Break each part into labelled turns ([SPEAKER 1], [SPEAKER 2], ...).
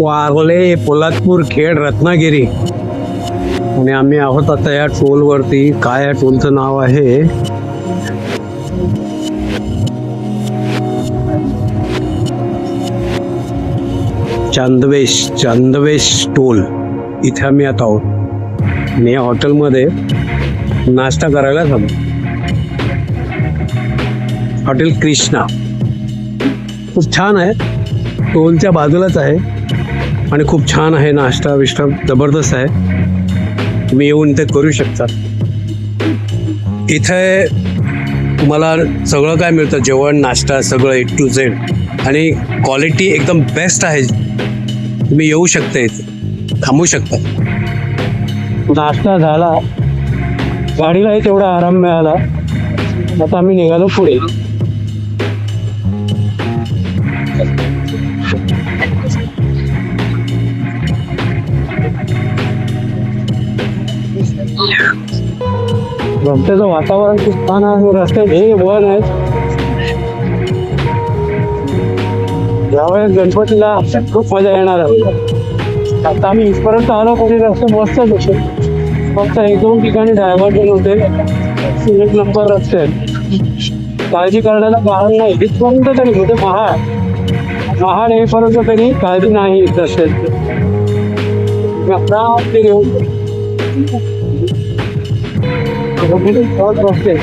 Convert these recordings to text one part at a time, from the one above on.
[SPEAKER 1] वागले पोलादपूर खेड रत्नागिरी. आणि आम्ही आहोत आता या टोलवरती. काय या टोलचं नाव आहे? चांदवेश चांदवेश टोल. इथे आम्ही आता आहोत. आणि या हॉटेलमध्ये नाश्ता करायला थांबलो हॉटेल कृष्णा. खूप छान आहे. टोलच्या बाजूलाच आहे. आणि खूप छान आहे नाश्ता विष्टा जबरदस्त आहे. तुम्ही येऊन ते करू शकता. इथे तुम्हाला सगळं काय मिळतं जेवण नाश्ता सगळं ए टू झेड आणि क्वालिटी एकदम बेस्ट आहे. तुम्ही येऊ शकता इथे. थांबू शकता. नाश्ता झाला. गाडीलाही तेवढा आराम मिळाला. आता आम्ही निघालो पुढे. रस्त्याचं वातावरण खूप छान आहे. रस्ते हे वन आहेत. यावेळेस गणपतीला खूप मजा येणार आहे. आता आम्ही इथपर्यंत आलो कोणी रस्ते मस्तच होते फक्त एक दोन ठिकाणी डायव्हर्जन होते. एक नंबर रस्ते आहेत. काळजी करण्याला कारण नाही. इथपर्यंत तरी होते महाड महाड येईपर्यंत तरी काळजी नाही रस्त्याची आता ते घेऊन बहुत रस्ते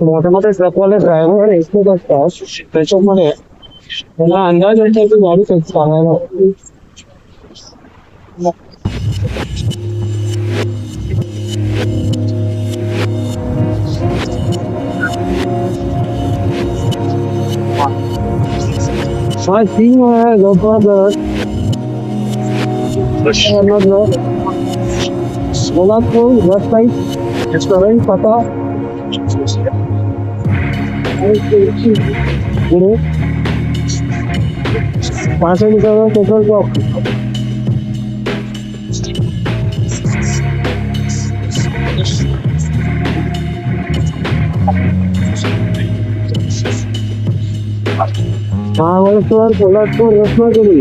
[SPEAKER 1] मोठे मोठे ट्रकवाले ड्रायव्हर एकूच असतात त्याच्यामुळे मला अंदाज येतो की गाडी कशी हवी. हा सोलापूर साईड रेस्टॉरंट पता. पुढे. पाचशे metre petrol pump Mahabaleshwar Solapur Ratnagiri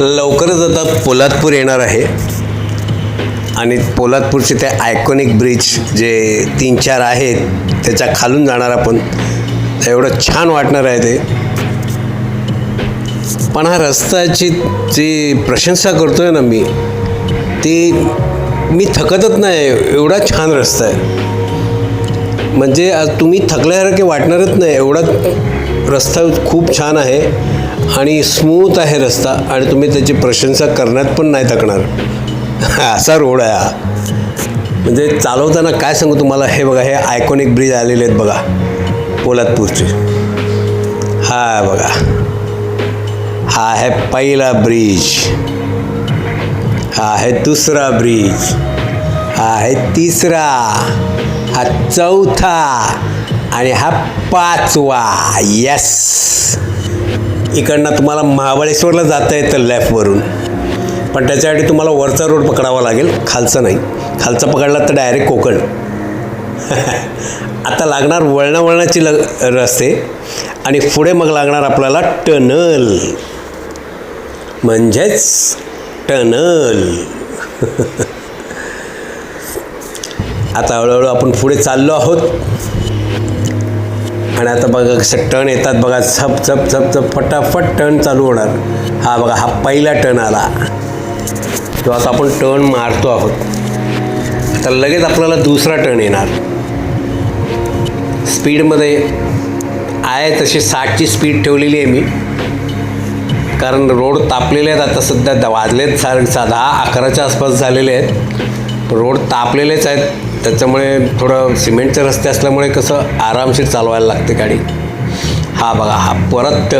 [SPEAKER 2] लवकरच आता पोलादपूर येणार आहे. आणि पोलादपूरचे ते आयकॉनिक ब्रिज जे तीन चार आहेत त्याच्या खालून जाणार आपण. एवढं छान वाटणार आहे ते. पण हा रस्त्याची जी प्रशंसा करतोय ना मी ती मी थकतच नाही एवढा छान रस्ता आहे. म्हणजे आज तुम्ही थकल्यासारखे वाटणारच नाही एवढा रस्ता खूप छान आहे आणि स्मूथ आहे रस्ता आणि तुम्ही त्याची प्रशंसा करण्यात पण नाही थकणार. असा रोड आहे हा. म्हणजे चालवताना काय सांगू तुम्हाला? हे बघा हे आयकॉनिक ब्रिज आलेले आहेत बघा पोलादपूरचे. हा बघा. हा आहे पहिला ब्रिज हा आहे दुसरा ब्रिज हा आहे तिसरा. हा चौथा. आणि हा पाचवा. यस इकडनं तुम्हाला महाबळेश्वरला जाता येतं लेफ्टवरून पण त्याच्यासाठी तुम्हाला वरचा रोड पकडावा लागेल. खालचा नाही. खालचा पकडला तर डायरेक्ट कोकण. आता लागणार वळणावळणाची लग रस्ते आणि पुढे मग लागणार आपल्याला टनल. म्हणजेच टनल. आता हळूहळू आपण पुढे चाललो आहोत. आणि आता बघा कसं टर्न येतात बघा. झप झप झप झप. फटाफट टर्न चालू होणार. हा बघा हा पहिला टर्न आला. तो आता आपण टर्न मारतो आहोत. आता लगेच आपल्याला दुसरा टर्न येणार. स्पीडमध्ये आहे तशी साठची स्पीड ठेवलेली आहे मी. कारण रोड तापलेले आहेत आता सध्या द- वाजलेत साडे सा दहा अकराच्या आसपास झालेले आहेत. रोड तापलेलेच आहेत. त्याच्यामुळे थोडं सिमेंटचे रस्ते असल्यामुळे कसं आरामशीर चालवायला लागते गाडी. हा बघा हा परत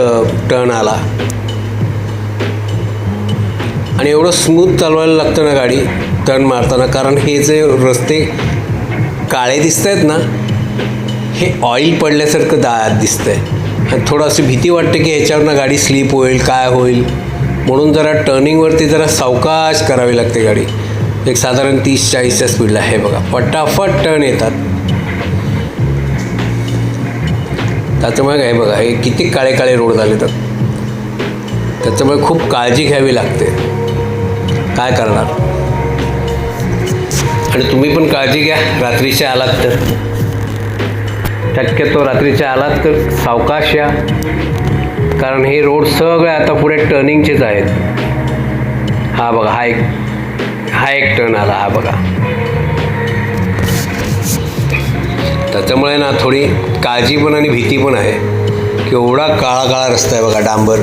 [SPEAKER 2] टर्न आला. आणि एवढं स्मूथ चालवायला लागतं ना गाडी टर्न मारताना. कारण हे जे रस्ते काळे दिसत आहेत ना हे ऑइल पडल्यासारखं दा आहे आणि थोडं अशी भीती वाटते की ह्याच्यावरनं गाडी स्लिप होईल काय होईल? म्हणून जरा टर्निंगवरती जरा सावकाश करावी लागते गाडी. एक साधारण तीस चाळीसच्या स्पीडला आहे बघा फटाफट टर्न येतात. त्याच्यामुळे काय बघा हे किती काळे काळे रोड झाले तर. त्याच्यामुळे खूप काळजी घ्यावी लागते. काय करणार? आणि तुम्ही पण काळजी घ्या रात्रीच्या आलात तर. शक्यतो रात्रीच्या आलात तर सावकाश या. कारण हे रोड सगळे आता पुढे टर्निंगचेच आहेत. हा बघा हा एक हा एक टर्न आला हा बघा. त्याच्यामुळे ना थोडी काळजी पण आणि भीती पण आहे. की एवढा काळा काळा रस्ता आहे बघा डांबर.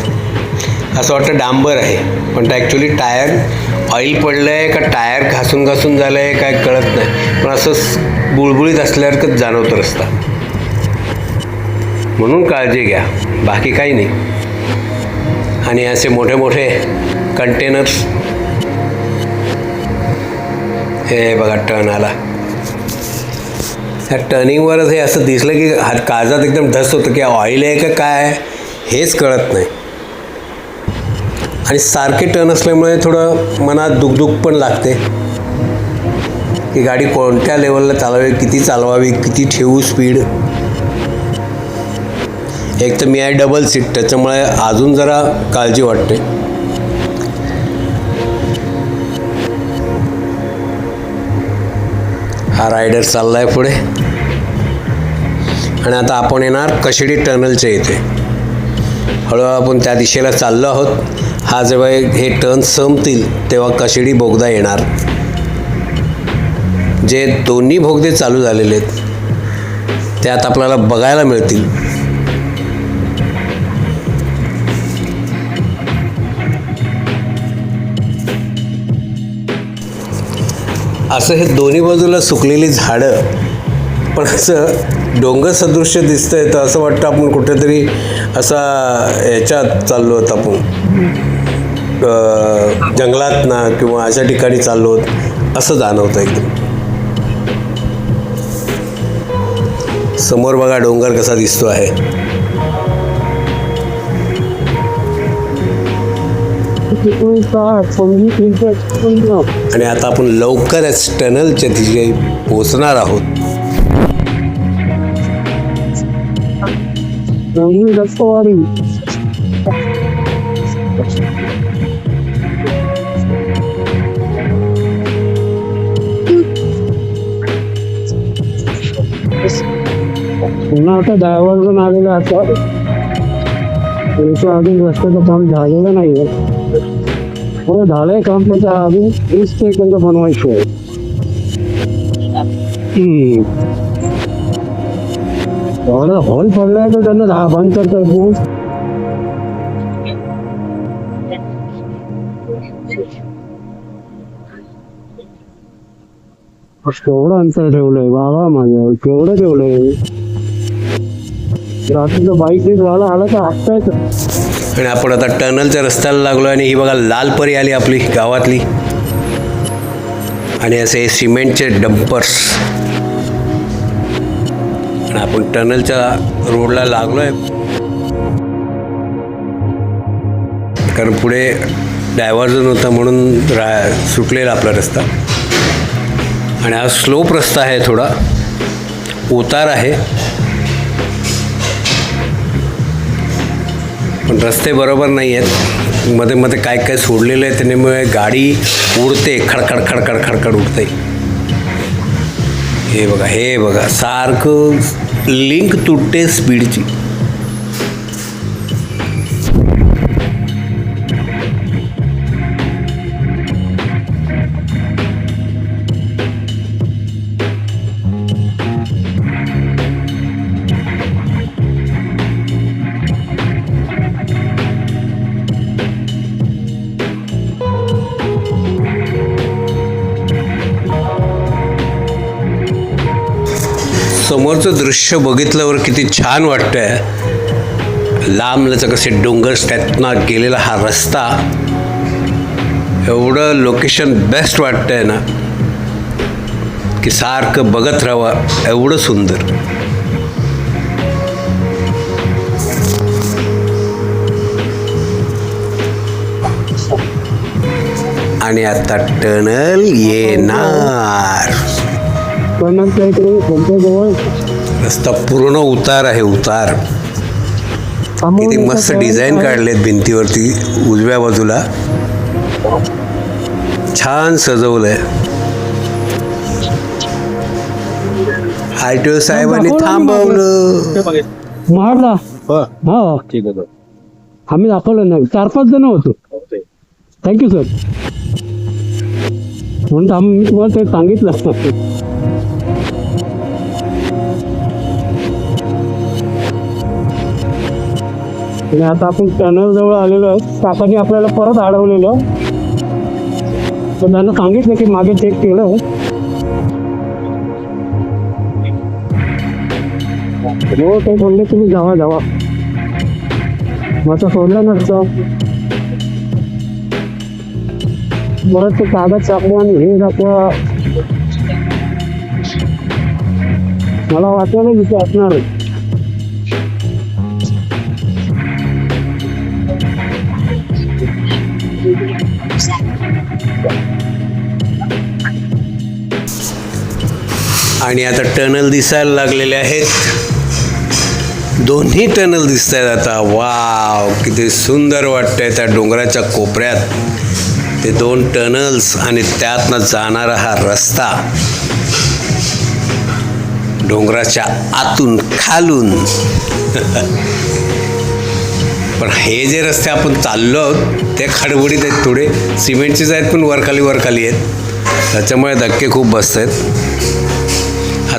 [SPEAKER 2] असं वाटतं डांबर आहे पण ते ॲक्च्युली टायर ऑइल पडलं आहे का टायर घासून घासून झालं आहे काय कळत नाही. पण असं बुळबुळीत असल्यासारखंच जाणवतं रस्ता. म्हणून काळजी घ्या. बाकी काही नाही. आणि असे मोठे मोठे कंटेनर्स हे बघा टर्न आला. त्या टर्निंगवरच हे असं दिसलं की हात काळजात एकदम धस होतं की ऑइल आहे का काय आहे हेच कळत नाही. आणि सारखे टर्न असल्यामुळे थोडं मनात दुखदुख पण लागते. की गाडी कोणत्या लेवलला चालवावी किती चालवावी किती ठेवू स्पीड एक तर मी आहे डबल सीट त्याच्यामुळे अजून जरा काळजी वाटते. हा रायडर चाललाय पुढे. आणि आता आपण येणार कशिडी टनलच्या इथे. हळूहळू आपण त्या दिशेला चाललो आहोत. हा जेव्हा हे टर्न संपतील तेव्हा कशिडी बोगदा येणार. जे दोन्ही भोगदे चालू झालेले आहेत त्यात आपल्याला बघायला मिळतील. असं हे दोन्ही बाजूला सुकलेली झाडं पण असं डोंगर सदृश्य दिसतंय तर असं वाटतं आपण कुठेतरी असा ह्याच्यात चाललो आहोत आपण. जंगलात ना किंवा अशा ठिकाणी चाललो आहोत असं जाणवतं एकदम. समोर बघा डोंगर कसा दिसतो आहे. आणि आता आपण लवकरच टनलच्या तिथे पोहोचणार आहोत.
[SPEAKER 1] पुन्हा आता ड्रायव्हर आलेला आता. त्याच्या अजून रस्त्याचं काम झालेलं नाही पुढे झालंय काम त्याच्या अजून वीस सेकंद बनवायचं आहे हॉल पडलाय तर त्यांना दहा बंद करतात केवढं अंतर ठेवलंय बाबा माझं केवढं ठेवलंय? रात्रीचं बाईक बीक आला तर हाकता
[SPEAKER 2] आणि आपण आता टनलच्या रस्त्याला लागलो आणि ही बघा लाल परी आली आपली गावातली. आणि असे सिमेंटचे डंपर्स आणि आपण टनलच्या रोडला लागलो आहे कारण पुढे डायव्हर्जन होता म्हणून रा सुटलेला आपला रस्ता. आणि हा स्लोप रस्ता आहे थोडा. उतार आहे. पण रस्ते बरोबर नाही आहेत मध्ये मध्ये काय काय सोडलेलं आहे त्याच्यामुळे गाडी उडते खडखड खडखड खडखड उडते. हे बघा हे बघा सारखं लिंक तुटते स्पीडची समोरचं दृश्य बघितल्यावर किती छान वाटतंय. लांब कसे डोंगर त्यातनं गेलेला हा रस्ता. एवढं लोकेशन बेस्ट वाटतंय ना. की सारखं बघत राहावं एवढं सुंदर. आणि आता टनल येणार.
[SPEAKER 1] इकडे
[SPEAKER 2] रस्ता पूर्ण उतार आहे उतार. किती मस्त डिझाईन काढलेत भिंतीवरती उजव्या बाजूला. छान सजवलंय. आय टी ओ साहेबांनी थांबवलं.
[SPEAKER 1] महाडला? हा. ठीक आहे आम्ही दाखवलं नाही. चार पाच जण होतो. थँक्यू सर म्हणून आम्ही मी तुम्हाला ते सांगितलं. आणि आता आपण टनल जवळ आलेलो आहे काकाने आपल्याला परत अडवलेलं पण त्यांना सांगितलं की मागे चेक केलं. हो ते बोलले तुम्ही जावा जावा. माझं सोडलं नसतं परत ते कागद छापलं आणि हे दाखवा. मला वाटलं तिथे असणार
[SPEAKER 2] आणि आता टनल दिसायला लागलेले आहेत. दोन्ही टनल दिसत आहेत आता. वाव किती सुंदर वाटतंय त्या डोंगराच्या कोपऱ्यात. ते दोन टनल्स आणि त्यातनं जाणारा हा रस्ता. डोंगराच्या आतून खालून. पण हे जे रस्ते आपण चाललो आहोत ते खडबडीत आहेत थोडे. सिमेंटचेच आहेत पण वरखाली वरखाली आहेत. त्याच्यामुळे धक्के खूप बसत आहेत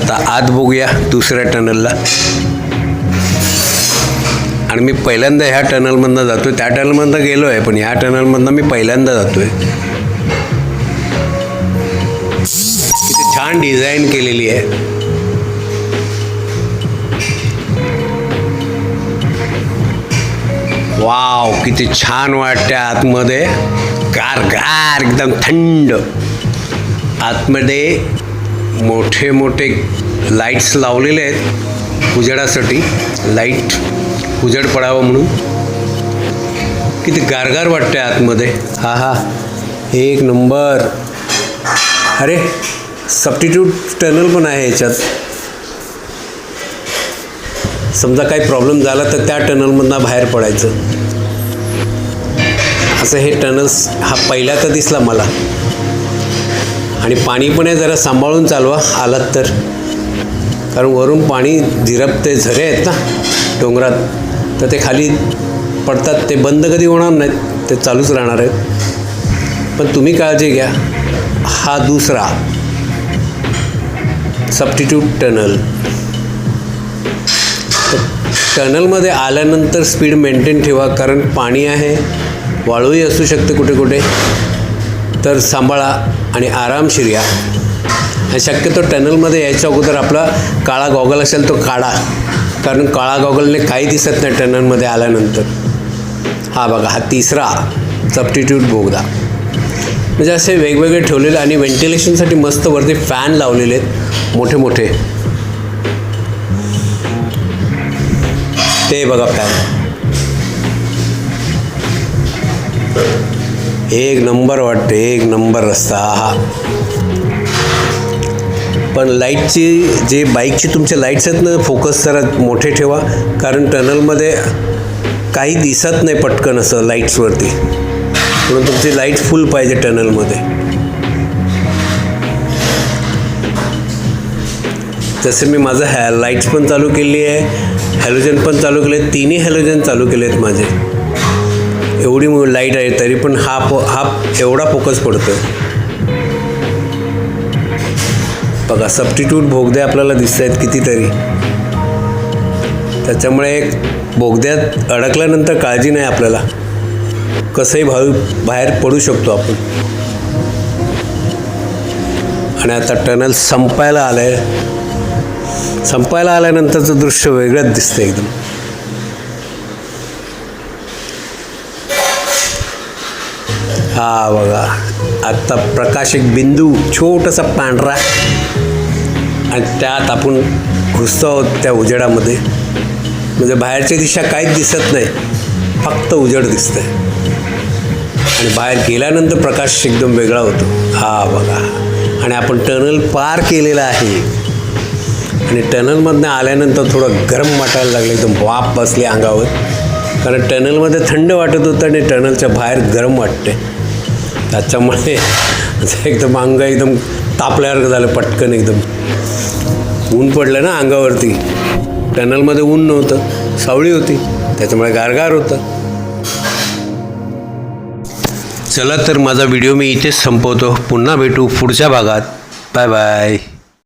[SPEAKER 2] आता आत बघूया दुसऱ्या टनलला. आणि मी पहिल्यांदा ह्या टनलमधनं आहे त्या टनलमधनं गेलो आहे पण ह्या टनलमधनं मी पहिल्यांदा जातो आहे किती छान डिझाईन केलेली आहे. वाव किती छान वाटते आतमध्ये. गारगार एकदम थंड. आतमध्ये मोठे मोठे लाईट्स लावलेले आहेत उजेडासाठी. लाइट उजेड पडावं म्हणून. किती गारगार वाटते आतमध्ये. हा हा एक नंबर. अरे सबस्टिट्यूट टनल पण आहे याच्यात. समजा काही प्रॉब्लेम झाला तर त्या टनलमधनं बाहेर पडायचं. असं हे टनल्स हा पहिला तर दिसला मला. आणि पाणी पण आहे जरा सांभाळून चालवा. आलात तर. कारण वरून पाणी झिरपते झरे आहेत ना डोंगरात. तर ते खाली पडतात ते बंद कधी होणार नाहीत ते चालूच राहणार आहेत. पण तुम्ही काळजी घ्या. हा दुसरा. सबस्टिट्यूट टनल टनलमध्ये आल्यानंतर स्पीड मेंटेन ठेवा कारण पाणी आहे वाळूही असू शकते कुठे कुठे तर सांभाळा आणि आरामशीर या आणि शक्यतो टनलमध्ये यायच्या अगोदर आपला काळा गॉगल असेल तो काढा. कारण काळा गॉगलने काही दिसत नाही टनलमध्ये आल्यानंतर. हा बघा हा तिसरा सबस्टिट्यूट बोगदा. म्हणजे असे वेगवेगळे ठेवलेले आणि व्हेंटिलेशनसाठी मस्त वरती फॅन लावलेले आहेत मोठे मोठे ते बघा फॅन एक नंबर वाटते एक नंबर रस्ता हा पण लाईटची जे बाईकची तुमचे लाईट्स आहेत ना फोकस जरा मोठे ठेवा कारण टनलमध्ये काही दिसत नाही पटकन असं लाईट्सवरती. म्हणून तुमची लाइट फुल पाहिजे टनलमध्ये. जसे मी माझं हॅ लाईट्स पण चालू केली आहे हॅलोजन पण चालू केले तिन्ही हॅलोजन चालू केले आहेत माझे. एवढी लाइट आहे तरी पण हा प हा एवढा फोकस पडतो बघा सबस्टिट्यूट भोगदे आपल्याला दिसत आहेत कितीतरी. त्याच्यामुळे एक बोगद्यात अडकल्यानंतर काळजी नाही आपल्याला. कसंही भाऊ बाहेर पडू शकतो आपण. आणि आता टनल संपायला आलं आहे संपायला आल्यानंतरचं दृश्य वेगळंच दिसतं एकदम. हा बघा. आत्ता प्रकाश एक बिंदू छोटासा पांढरा. आणि त्यात आपण घुसतो आहोत त्या उजेडामध्ये. म्हणजे बाहेरची दिशा काहीच दिसत नाही. फक्त उजेड दिसतंय. आणि बाहेर गेल्यानंतर प्रकाश एकदम वेगळा होतो. हा बघा. आणि आपण टनल पार केलेलं आहे. आणि टनलमधनं आल्यानंतर थोडं गरम वाटायला लागलं. एकदम वाफ बसली अंगावर. कारण टनलमध्ये थंड वाटत होतं आणि टनलच्या बाहेर गरम वाटते त्याच्यामुळे असं एकदम अंग एकदम तापल्यासारखं झालं पटकन एकदम. ऊन पडलं ना अंगावरती. टनलमध्ये ऊन नव्हतं सावळी होती. त्याच्यामुळे गारगार होतं. चला तर माझा व्हिडिओ मी इथेच संपवतो. पुन्हा भेटू पुढच्या भागात. Bye bye.